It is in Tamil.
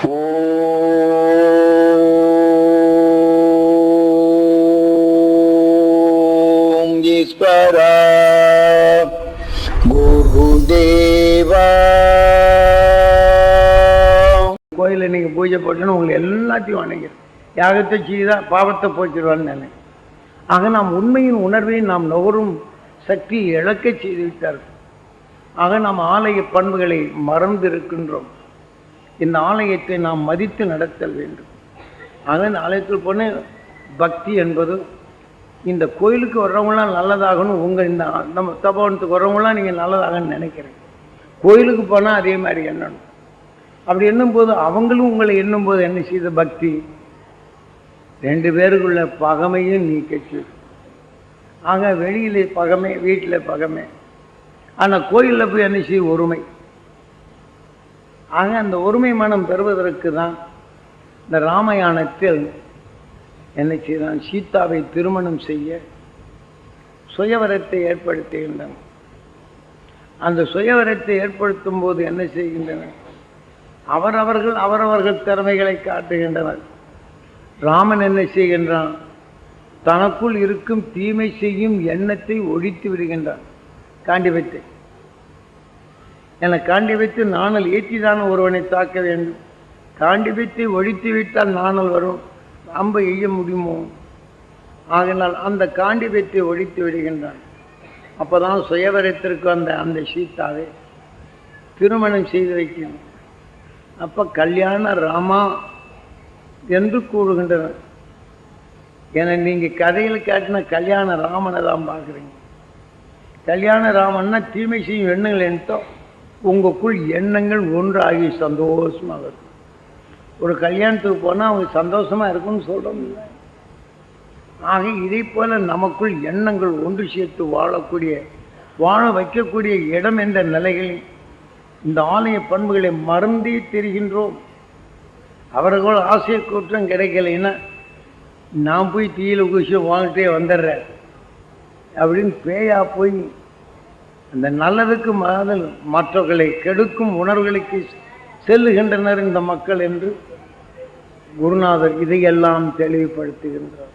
ஓம் ஈஸ்வரா. குருதேவா. கோயிலில் நீங்கள் பூஜை போட்டோன்னு உங்களை எல்லாத்தையும் வணங்கிறேன் யாகத்தை செய்தா பாவத்தை போச்சிடுவான்னு நினைக்கிறேன். ஆக நாம் உண்மையின் உணர்வை நாம் நுகரும் சக்தியை இழக்கச் செய்து விட்டார்கள். ஆக நாம் ஆலய பண்புகளை மறந்து இருக்கின்றோம் இந்த ஆலயத்தை நாம் மதித்து நடத்தல் வேண்டும். ஆக இந்த ஆலயத்தில் போன பக்தி என்பது இந்த கோயிலுக்கு வர்றவங்களாம் நல்லதாகணும் உங்கள் இந்த நம்ம தபவனத்துக்கு வர்றவங்களாம் நீங்கள் நல்லதாகன்னு நினைக்கிறேன் கோயிலுக்கு போனால் அதே மாதிரி எண்ணணும். அப்படி எண்ணும்போது அவங்களும் உங்களை எண்ணும்போது என்ன செய்த? பக்தி. ரெண்டு பேருக்குள்ள பகமையும் நீக்கச்சு. ஆக வெளியிலே பகமை வீட்டில் பகமை. ஆனால் கோயிலில் போய் என்ன செய்யும் ஒருமை. ஆக அந்த ஒருமை மனம் பெறுவதற்கு தான் இந்த ராமாயணத்தில் என்ன செய்தான். சீதாவை திருமணம் செய்ய சுயவரத்தை ஏற்படுத்துகின்றன. அந்த சுயவரத்தை ஏற்படுத்தும் போது என்ன செய்கின்றனர் அவரவர்கள் அவரவர்கள் திறமைகளை காட்டுகின்றனர். ராமன் என்ன செய்கின்றான்? தனக்குள் இருக்கும் தீமை செய்யும் எண்ணத்தை ஒழித்து விடுகின்றான். காண்டிபத்தை என காண்டிபத்தை நாணல் ஏற்றிதான் ஒருவனை தாக்க வேண்டும்? காண்டிபத்தை ஒழித்து விட்டால் நாணல் வரும். அம்பை எய்ய முடியுமோ? ஆகினால் அந்த காண்டிபத்தை ஒழித்து விடுகின்றான். அப்பதான் சுயவரத்திற்கு அந்த அந்த சீதாவை திருமணம் செய்து வைக்கணும் அப்போ கல்யாண ராமா என்று கூறுகின்றனர். என நீங்கள் கதையில் காட்டின கல்யாண ராமனை தான் பார்க்குறீங்க. கல்யாண ராமன்னா தீமை செய்யும் எண்ணங்கள் என்னத்தோ? உங்களுக்குள் எண்ணங்கள் ஒன்றாகி சந்தோஷமாக இருக்கும் ஒரு கல்யாணத்துக்கு போனால் அவங்க சந்தோஷமாக இருக்கும்னு சொல்கிறோம் இல்லை ஆக இதை போல் நமக்குள் எண்ணங்கள் ஒன்று சேர்த்து வாழக்கூடிய வாழ வைக்கக்கூடிய இடம் என்ற நிலைகளில் இந்த ஆலய பண்புகளை மறந்தே தெரிகின்றோம். அவர்கள் ஆசை குற்றம் கிடைக்கலைன்னா நான் போய் தீயில குஷி வாங்கிட்டே வந்துடுறேன். அப்படின்னு பேயா போய் இந்த நல்லதுக்கு மாதல் மற்றவர்களை கெடுக்கும் உணர்வுகளுக்கு செல்லுகின்றனர் இந்த மக்கள் என்று குருநாதர் இதையெல்லாம் தெளிவுபடுத்துகின்றார்.